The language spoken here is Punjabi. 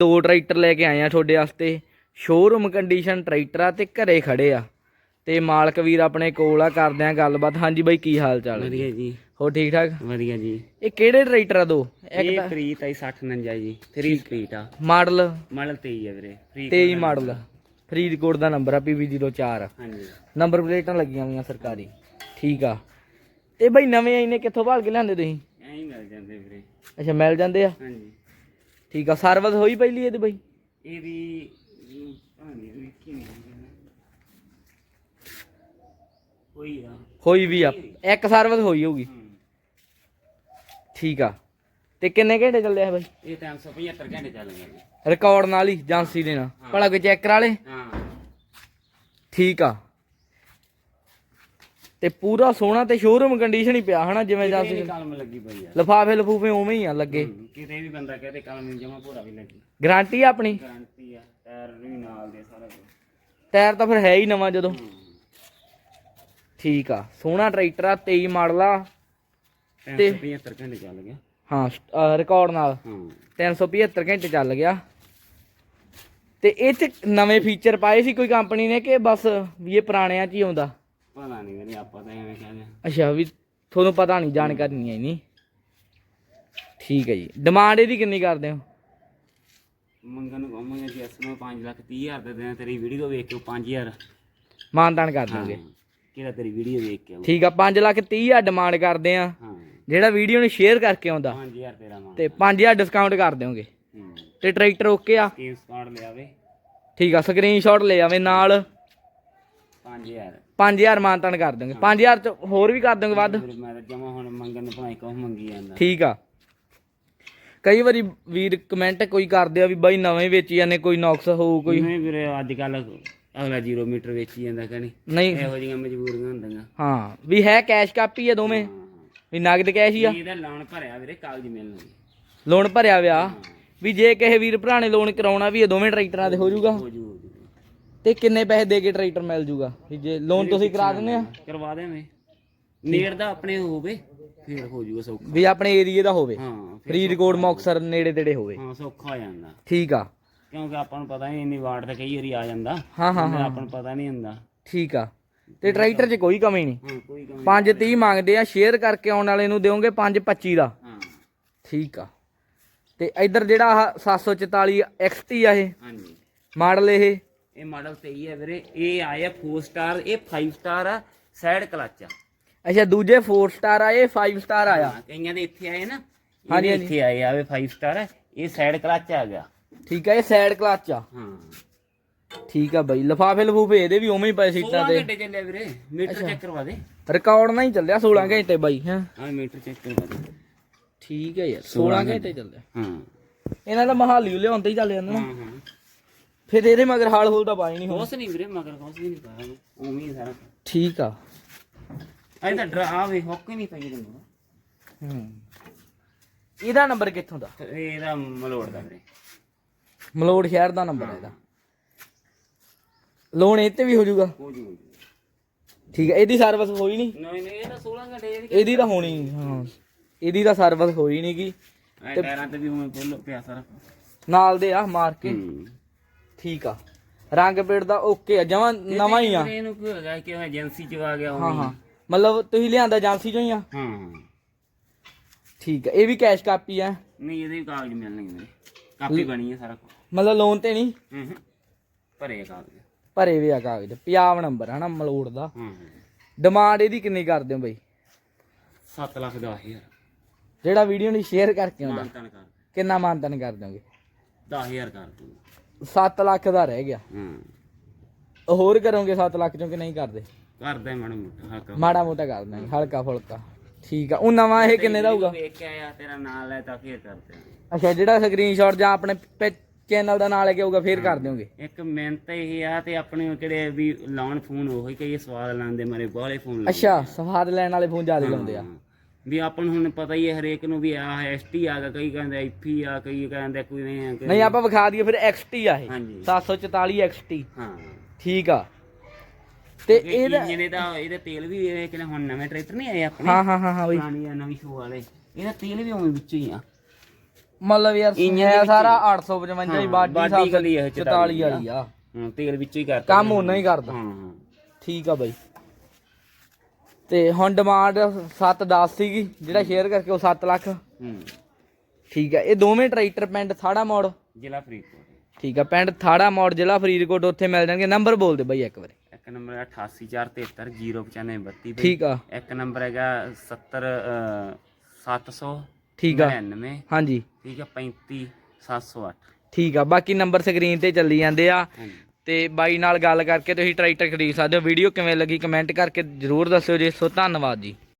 ਦੋ ਟਰੈਕਟਰ ਲੈ ਕੇ ਆਏ ਆ ਤੁਹਾਡੇ ਵਾਸਤੇ। ਸ਼ੋਰੂਮ ਕੰਡੀਸ਼ਨ ਟਰੈਕਟਰ ਆ ਤੇ ਘਰੇ ਖੜੇ ਆ। ਤੇ ਮਾਲਕ ਵੀਰ ਆਪਣੇ ਕੋਲ ਆ ਕਰਦੇ ਆ ਗੱਲਬਾਤ। ਹਾਂਜੀ ਬਾਈ ਕੀ ਹਾਲ ਚਾਲ ਹੈ ਵਧੀਆ ਜੀ। ਹੋ ਠੀਕ ਠਾਕ? ਵਧੀਆ ਜੀ। ਇਹ ਕਿਹੜੇ ਟਰੈਕਟਰ ਆ ਦੋ? ਇੱਕ ਇਹ ਤਾਂ ਪ੍ਰੀਤ ਆਈ 6049 ਜੀ। 3 ਸਪੀਡ ਆ। ਮਾਡਲ? ਮਾਡਲ 23 ਹੈ ਵੀਰੇ। Free 23 model. ਫਰੀਦਕੋਟ ਦਾ ਨੰਬਰ ਆ PV04 ਹਾਂਜੀ। ਨੰਬਰ ਪਲੇਟਾਂ ਲੱਗੀਆਂ ਹੋਈਆਂ ਸਰਕਾਰੀ। ਠੀਕ ਆ। ਤੇ ਬਾਈ ਨਵੇਂ ਆਈ ਨੇ ਕਿੱਥੋਂ ਭਾਲ ਕੇ ਲਿਆਂਦੇ ਤੁਸੀਂ? ਐਂ ਹੀ ਮਿਲ ਜਾਂਦੇ ਵੀਰੇ। ਅੱਛਾ ਮਿਲ ਜਾਂਦੇ ਆ? ਹਾਂਜੀ। ਠੀਕ ਆ ਸਰਵਿਸ ਹੋਈ ਪਹਿਲੀ ਇਹਦੀ ਬਾਈ? ਇਹਦੀ ਨਹੀਂ ਹੋਈ ਆ। ਹੋਈ ਵੀ ਆ। ਇੱਕ ਸਰਵਿਸ ਹੋਈ ਹੋਊਗੀ। ਹਮ, ਠੀਕ ਆ। ਤੇ ਕਿੰਨੇ ਘੰਟੇ ਚੱਲਿਆ ਬਾਈ? ਇਹ 375 ਘੰਟੇ ਚੱਲ ਗਿਆ ਜੀ। ਰਿਕਾਰਡ ਨਾਲ ਹੀ ਏਜੰਸੀ ਦੇ ਨਾਲ। ਭਲਾ ਕੋਈ ਚੈੱਕ ਕਰਾ ਲੇ? ਹਾਂ। ਠੀਕ ਆ। ਤੇ ਪੂਰਾ ਸੋਹਣਾ ਤੇ ਸ਼ੋਰੂਮ ਕੰਡੀਸ਼ਨ ਹੀ ਪਿਆ ਹਨਾ ਜਿਵੇਂ ਕਲਮ ਲੱਗੀ ਪਈ ਆ। ਲਫਾਫੇ ਲਫੂਫੇ ਉਵੇਂ ਹੀ ਆ ਲੱਗੇ। ਕਿਤੇ ਵੀ ਬੰਦਾ ਕਹਦੇ ਕਲਮ ਜਮਾ ਪੂਰਾ ਵੀ ਲੱਗੀ। ਗਾਰੰਟੀ ਆ ਆਪਣੀ? ਗਾਰੰਟੀ ਆ ਟਾਇਰ ਵੀ ਨਾਲ ਦੇ ਸਾਰਾ ਕੁਝ ਟਾਇਰ ਤਾਂ ਫਿਰ ਹੈ ਹੀ ਨਵਾਂ ਜਦੋਂ। ਠੀਕ ਆ ਸੋਹਣਾ ਟਰੈਕਟਰ ਆ 23 ਮਾਡਲ ਆ। 375 ਘੰਟੇ ਚੱਲ ਗਿਆ ਹਾਂ ਰਿਕਾਰਡ ਨਾਲ। ਹਾਂ। 375 ਘੰਟੇ ਚੱਲ ਗਿਆ। ਤੇ ਇਹ ਚ ਨਵੇਂ ਫੀਚਰ ਪਾਏ ਸੀ ਕੋਈ ਕੰਪਨੀ ਨੇ ਕਿ ਬਸ ਵੀ ਇਹ ਪੁਰਾਣਿਆਂ ਚ ਹੀ ਆਉਂਦਾ? ਪਤਾ ਨਹੀਂ ਵੀਰੇ ਆਪਾਂ ਤਾਂ ਐਵੇਂ ਕਹਿੰਦੇ ਅੱਛਾ ਵੀ ਤੁਹਾਨੂੰ ਪਤਾ ਨਹੀਂ ਜਾਣਕਾਰੀ ਨਹੀਂ ਨਹੀਂ ਠੀਕ ਹੈ ਜੀ। ਡਿਮਾਂਡ ਇਹਦੀ ਕਿੰਨੀ ਕਰਦੇ ਹੋ? ਮੰਗਣ ਨੂੰ ਕਹਾਂਗੇ ਜੀ ਅਸਲ ਵਿੱਚ 5 ਲੱਖ 30 ਹਜ਼ਾਰ ਦੇ ਦੇਣਾ ਤੇਰੀ ਵੀਡੀਓ ਵੇਖ ਕੇ 5000 ਮਾਨਦਾਨ ਕਰ ਦਾਂਗੇ ਕਿਹੜਾ ਤੇਰੀ ਵੀਡੀਓ ਵੇਖ ਕੇ ਆਊ। ਠੀਕ ਆ 5 ਲੱਖ 30 ਹਜ਼ਾਰ ਡਿਮਾਂਡ ਕਰਦੇ ਆ। ਹਾਂ। ਜਿਹੜਾ ਵੀਡੀਓ ਨੂੰ ਸ਼ੇਅਰ ਕਰਕੇ ਆਉਂਦਾ 5000 ਤੇਰਾ ਮਾਂ ਤੇ 5000 ਡਿਸਕਾਊਂਟ ਕਰ ਦਿਓਗੇ। ਤੇ ਟਰੈਕਟਰ ਓਕੇ ਆ। ਕੇਸ ਕਾਰਡ ਲਿਆਵੇ ਠੀਕ ਆ ਸਕਰੀਨਸ਼ਾਟ ਲੈ ਆਵੇ ਨਾਲ। 5000 5000 ਮਾਨਤਾਨ ਕਰ ਦੋਗੇ 5000 ਚ ਹੋਰ ਵੀ ਕਰ ਦੋਗੇ ਵੱਧ। ਫਿਰ ਮੈਂ ਤਾਂ ਜਮਾ ਹੁਣ ਮੰਗਣ ਨੂੰ ਭਾਵੇਂ ਕਹੋ ਮੰਗੀ ਜਾਂਦਾ। ਠੀਕ ਆ। ਕਈ ਵਾਰੀ ਵੀਰ ਕਮੈਂਟ ਕੋਈ ਕਰਦੇ ਆ ਵੀ ਬਾਈ ਨਵੇਂ ਵੇਚੀ ਜਾਂਦੇ ਕੋਈ ਨੁਕਸ ਹੋਊ ਕੋਈ ਨਹੀਂ ਵੀਰੇ ਅੱਜ ਕੱਲ ਅਗਲਾ 0 ਮੀਟਰ ਵੇਚੀ ਜਾਂਦਾ ਕਹਣੀ ਨਹੀਂ? ਇਹੋ ਜਿਹੀਆਂ ਮਜਬੂਰੀਆਂ ਹੁੰਦੀਆਂ। ਹਾਂ ਵੀ ਹੈ ਕੈਸ਼ ਕਾਪੀ ਆ ਦੋਵੇਂ। ਵੀ ਨਗਦ ਕੈਸ਼ ਹੀ ਆ। ਇਹਦਾ ਲੋਨ ਭਰਿਆ ਵੀਰੇ ਕਾਗਜ਼ ਮਿਲਣਗੇ ਲੋਨ ਭਰਿਆ ਵਿਆ। ਵੀ ਜੇ ਕਿਸੇ ਵੀਰ ਭਰਾ ਨੇ ਲੋਨ ਕਰਾਉਣਾ ਵੀ ਇਹ ਦੋਵੇਂ ਟਰੈਕਟਰਾਂ ਦੇ ਹੋ ਜਾਊਗਾ। ਹੋ ਜੂ ਹੋ ਜੂ। ਤੇ ਕਿੰਨੇ ਪੈਸੇ ਦੇ ਕੇ ਟਰੈਕਟਰ ਮਿਲ ਜਾਊਗਾ ਵੀ ਜੇ ਲੋਨ ਤੁਸੀਂ ਕਰਾ ਦਿੰਦੇ ਆ। ਕਰਵਾ ਦੇਵੇਂ। ਨੇੜ ਦਾ ਆਪਣੇ ਹੋਵੇ ਫਿਰ ਹੋ ਜੂਗਾ ਸੌਖਾ। ਵੀ ਆਪਣੇ ਏਰੀਏ ਦਾ ਹੋਵੇ। ਹਾਂ ਫਿਰ ਫਰੀਦਕੋਟ ਮੁਕਤਸਰ ਨੇੜੇ ਤੇੜੇ ਹੋਵੇ। ਹਾਂ ਸੌਖਾ ਹੋ ਜਾਂਦਾ। ਠੀਕ ਆ। ਕਿਉਂਕਿ ਆਪਾਂ ਨੂੰ ਪਤਾ ਨਹੀਂ ਇੰਨੀ ਵਾਰਡ ਤੇ ਕਈ ਵਾਰੀ ਆ ਜਾਂਦਾ। ਹਾਂ ਹਾਂ ਹਾਂ। ਆਪਾਂ ਨੂੰ ਪਤਾ ਨਹੀਂ ਹੁੰਦਾ। ਠੀਕ ਆ। ਤੇ ਟਰੈਕਟਰ 'ਚ ਕੋਈ ਕਮੀ ਨਹੀਂ। ਹਾਂ ਕੋਈ ਕਮੀ 530 ਮੰਗਦੇ ਆ ਸ਼ੇਅਰ ਕਰਕੇ ਆਉਣ ਵਾਲੇ ਨੂੰ ਦਿਓਗੇ 525 ਦਾ। ਹਾਂ। ਠੀਕ ਆ। ਤੇ ਇੱਧਰ ਜਿਹੜਾ ਆਹ 744 XT ਆ ਇਹ। ਹਾਂਜੀ। ਮਾਡਲ ਇਹ। ਇਹ ਮਾਡਲ 23 ਹੈ ਵੀਰੇ। ਇਹ ਆਇਆ 4 ਸਟਾਰ ਇਹ 5 ਸਟਾਰ ਆ ਸਾਈਡ ਕਲਚ ਆ। ਅੱਛਾ ਦੂਜੇ 4 ਸਟਾਰ ਆ ਇਹ 5 ਸਟਾਰ ਆਇਆ। ਹਾਂ, ਕਈਆਂ ਦੇ ਇੱਥੇ ਆਏ ਨਾ ਹਾਂਜੀ, ਹਾਂਜੀ। ਇੱਥੇ ਆਏ ਆਵੇ 5 ਸਟਾਰ ਆ ਇਹ ਸਾਈਡ ਕਲਚ ਆ ਗਿਆ। ਠੀਕ ਆ ਇਹ ਸਾਈਡ ਕਲਚ ਆ। ਹਾਂ। ਠੀਕ ਆ ਬਾਈ ਲਫਾਫੇ ਲਫੂਫੇ ਇਹਦੇ ਵੀ ਉਵੇਂ ਹੀ ਪਏ ਸੀਟਾਂ 16 ਤੇ। ਘੰਟੇ ਚੱਲਿਆ ਵੀਰੇ ਮੀਟਰ ਚੈੱਕ ਕਰਵਾ ਦੇ। ਰਿਕਾਰਡ ਨਾਲ ਹੀ ਚੱਲਿਆ 16 ਘੰਟੇ ਬਾਈ ਹਾਂ। ਹਾਂ ਮੀਟਰ ਚੈੱਕ ਕਰਵਾ ਦੇ। ਠੀਕ ਹੈ ਯਾਰ 16 ਘੰਟੇ ਚੱਲਿਆ। ਹਾਂ। ਇਹਨਾਂ ਦਾ ਮਹਾਲੀ ਲਿਆਉਂਦੇ ਹੀ ਚੱਲ ਜਾਂਦਾ। ਹਾਂ ਨਾ ਹਾਂ। ਫਿਰ ਇਹਦੇ ਮਗਰ ਹਾਲ ਹੂਲ ਤਾਂ ਪਾਈ ਨਹੀਂ ਹੁਣ ਕੁਛ ਨਹੀਂ ਵੀਰੇ ਮਗਰ ਕੁਛ ਵੀ ਨਹੀਂ ਪਾਇਆ ਉਵੇਂ ਹੀ ਸਾਰਾ। ਠੀਕ ਆ। ਅਜੇ ਤਾਂ ਡਰਾ ਵੇ ਹੁੱਕ ਹੀ ਨਹੀਂ ਪਈ ਇਹਨੂੰ ਹੂੰ। ਇਹਦਾ ਨੰਬਰ ਕਿੱਥੋਂ ਦਾ? ਤੇ ਇਹਦਾ ਮਲੋੜ ਦਾ ਵੀਰੇ। ਮਲੋੜ ਸ਼ਹਿਰ ਦਾ ਨੰਬਰ ਹੈ ਇਹਦਾ। ਲੋਨ ਇਹ ਤੇ ਵੀ ਹੋ ਜਾਊਗਾ? ਹੋ ਜੂ ਠੀਕ ਹੈ ਇਹਦੀ ਸਰਵਿਸ ਹੋਈ ਨਹੀਂ? ਨਹੀਂ ਨਹੀਂ ਇਹ ਤਾਂ 16 ਘੰਟੇ ਇਹਦੀ ਇਹਦੀ ਤਾਂ ਹੋਣੀ ਨੀ, ਹਾਂ। ਇਹਦੀ ਤਾਂ ਸਰਵਿਸ ਹੋਈ ਨਹੀਂ ਗੀ ਐ ਟਾਇਰਾਂ ਤੇ ਵੀ ਉਵੇਂ ਪੁੱਲ ਪਿਆ ਸਾਰਾ। ਨਾਲ ਦੇ ਆ ਮਾਰ ਕੇ। ਹੂੰ। ਠੀਕ ਆ। ਰੰਗ ਪੇੜ ਦਾ ਓਕੇ ਆ ਜਮਾਂ ਨਵਾਂ ਹੀ ਆ। ਇਹਨੂੰ ਕੀ ਹੋ ਗਿਆ ਕਿ ਉਹ ਏਜੰਸੀ ਚ ਆ ਗਿਆ ਹਾਂ ਹਾਂ। ਮਤਲਬ ਤੁਸੀਂ ਲਿਆਂਦਾ ਏਜੰਸੀ ਚੋਂ ਹੀ ਆ? ਹਾਂ। ਠੀਕ ਆ ਇਹ ਵੀ ਕੈਸ਼ ਕਾਪੀ ਆ। ਨਹੀਂ ਇਹਦੇ ਵੀ ਕਾਗਜ਼ ਮਿਲਣਗੇ ਵੀਰੇ ਕਾਪੀ ਬਣੀ ਹੈ ਸਾਰਾ ਕੁਝ ਮਤਲਬ ਲੋਨ ਤੇ ਨਹੀਂ? ਹੂੰ ਹੂੰ। ਭਰੇ ਕਾਗਜ਼। ਭਰੇ ਵੀ ਆ ਕਾਗਜ਼ ਪੰਜਾਬ ਨੰਬਰ ਹਨਾ ਮਲੋੜ ਦਾ। ਹਾਂ ਡਿਮਾਂਡ ਇਹਦੀ ਕਿੰਨੀ ਕਰਦੇ ਹੋ ਬਈ? 7 ਲੱਖ ਦਾ ਹਜ਼ਾਰ। ਜਿਹੜਾ ਵੀਡੀਓ ਨੂੰ ਸ਼ੇਅਰ ਕਰਕੇ ਆਉਂਦਾ। ਮਾਨਤਨ ਕਰ। ਕਿੰਨਾ ਮਾਨਤਨ ਕਰ ਦੋਗੇ 10000 ਕਰ ਦੂੰ 7 ਲੱਖ ਦਾ ਰਹਿ ਗਿਆ। ਹਾਂ। ਹੋਰ ਕਰੋਗੇ 7 ਲੱਖ ਚੋਂ ਕਿ ਨਹੀਂ ਕਰਦੇ? ਕਰਦਾ ਮੈਡਮ ਮੋਟਾ ਹੱਕ ਮਾੜਾ ਮੋਟਾ ਕਰ ਦਾਂਗੇ ਹਲਕਾ ਫੁਲਕਾ। ਠੀਕ ਆ ਉਹ ਨਵਾਂ ਇਹ ਕਿੰਨੇ ਦਾ ਹੋਊਗਾ? ਵੇਖ ਕੇ ਆਇਆ ਤੇਰਾ ਨਾਮ ਲੈ ਤਾਂ ਫੇਰ ਕਰਦੇ ਆ ਅੱਛਾ ਜਿਹੜਾ ਸਕਰੀਨਸ਼ਾਟ ਜਾਂ ਆਪਣੇ ਚੈਨਲ ਦਾ ਨਾਂ ਲੈ ਕੇ ਆਊਗਾ ਫੇਰ ਕਰ ਦਿਓਗੇ? ਇੱਕ ਮਿਹਨਤ ਇਹ ਆ ਤੇ ਆਪਣੇ ਕਿਹੜੇ ਵੀ ਲਾਉਣ ਫੋਨ ਉਹੀ ਕਈ ਸਵਾਦ ਲਾਉਂਦੇ ਮਾਰੇ ਬਾਹਲੇ ਫੋਨ ਲਾਉਂਦੇ ਅੱਛਾ ਸਵਾਦ ਲੈਣ ਵਾਲੇ ਫੋਨ ਜ਼ਿਆਦਾ ਲਾਉਂਦੇ ਆ। ਹਾਂ। ਵੀ ਆਪਾਂ ਨੂੰ ਹੁਣ ਪਤਾ ਹੀ ਹੈ ਹਰੇਕ ਨੂੰ ਵੀ ਆ ਐਸਟੀ ਆ ਗਿਆ ਕਈ ਕਹਿੰਦੇ ਐਫੀ ਆ ਕਈ ਕਹਿੰਦੇ ਕੋਈ ਨਹੀਂ ਆ ਨਹੀਂ ਆਪਾਂ ਵਿਖਾ ਦਈਏ ਫਿਰ XT ਆ ਇਹ। ਹਾਂਜੀ। 744 XT ਹਾਂ। ਠੀਕ ਆ। ਤੇ ਇਹ ਇਹਦਾ ਜਿਹਨੇ ਦਾ ਇਹਦੇ ਤੇਲ ਵੀ ਇਹ ਕਿਨੇ ਹੁਣ ਨਵੇਂ ਟਰੈਕਟਰ ਨਹੀਂ ਆਏ ਆਪਣੇ? ਹਾਂ ਹਾਂ ਹਾਂ ਹਾਂ ਬਈ। ਪੁਰਾਣੀ ਆ ਨਵੀਂ ਸ਼ੋ ਵਾਲੇ। ਇਹਦਾ ਤੇਲ ਵੀ ਉਵੇਂ ਵਿੱਚ ਹੀ ਆ। ਮਤਲਬ ਯਾਰ ਇੰਜਨ ਹੈ ਦੇ ਸਾਰਾ 855 ਦੀ ਹਾਂ, ਬਾਡੀ ਬਾਡੀ ਸਾਲ ਵਾਲੀ ਇਹ 44 ਵਾਲੀ ਆ। ਹਾਂ ਤੇਲ ਵਿੱਚੋਂ ਹੀ ਕਰਤਾ ਕੰਮ ਉਹਨਾਂ ਹੀ ਕਰਦਾ। ਹਾਂ ਹਾਂ। ਠੀਕ ਆ ਬਾਈ। ਤੇ ਹੁਣ ਡਿਮਾਂਡ 7-10 ਸੀਗੀ ਜਿਹੜਾ ਸ਼ੇਅਰ ਕਰਕੇ ਉਹ 7 ਲੱਖ। ਹੂੰ। ਠੀਕ ਆ ਇਹ ਦੋਵੇਂ ਟਰੈਕਟਰ ਪਿੰਡ ਥਾੜਾ ਮੋੜ। ਜ਼ਿਲ੍ਹਾ ਫਰੀਦਕੋਟ। ਠੀਕ ਆ ਪਿੰਡ ਥਾੜਾ ਮੋੜ ਜ਼ਿਲ੍ਹਾ ਫਰੀਦਕੋਟ ਉੱਥੇ ਮਿਲ ਜਾਣਗੇ। ਨੰਬਰ ਬੋਲ ਦੇ ਬਾਈ ਇੱਕ ਵਾਰੀ। ਇੱਕ ਨੰਬਰ ਹੈ 8847309532 ਠੀਕ ਆ। ਇੱਕ ਨੰਬਰ ਹੈਗਾ 70 700 ਠੀਕ ਆ। 99 ਹਾਂਜੀ। ਠੀਕ ਹੈ 35 708 ਠੀਕ ਆ ਬਾਕੀ ਨੰਬਰ ਸਕਰੀਨ ਤੇ ਚੱਲੀ ਜਾਂਦੇ ਆ। ਤੇ ਬਾਈ ਨਾਲ ਗੱਲ ਕਰਕੇ ਤੁਸੀਂ ਟਰੈਕਟਰ ਖਰੀਦ ਸਕਦੇ ਹੋ। ਵੀਡੀਓ ਕਿਵੇਂ ਲੱਗੀ ਕਮੈਂਟ ਕਰਕੇ ਜਰੂਰ ਦੱਸਿਓ ਜੀ। ਸੋ ਧੰਨਵਾਦ ਜੀ।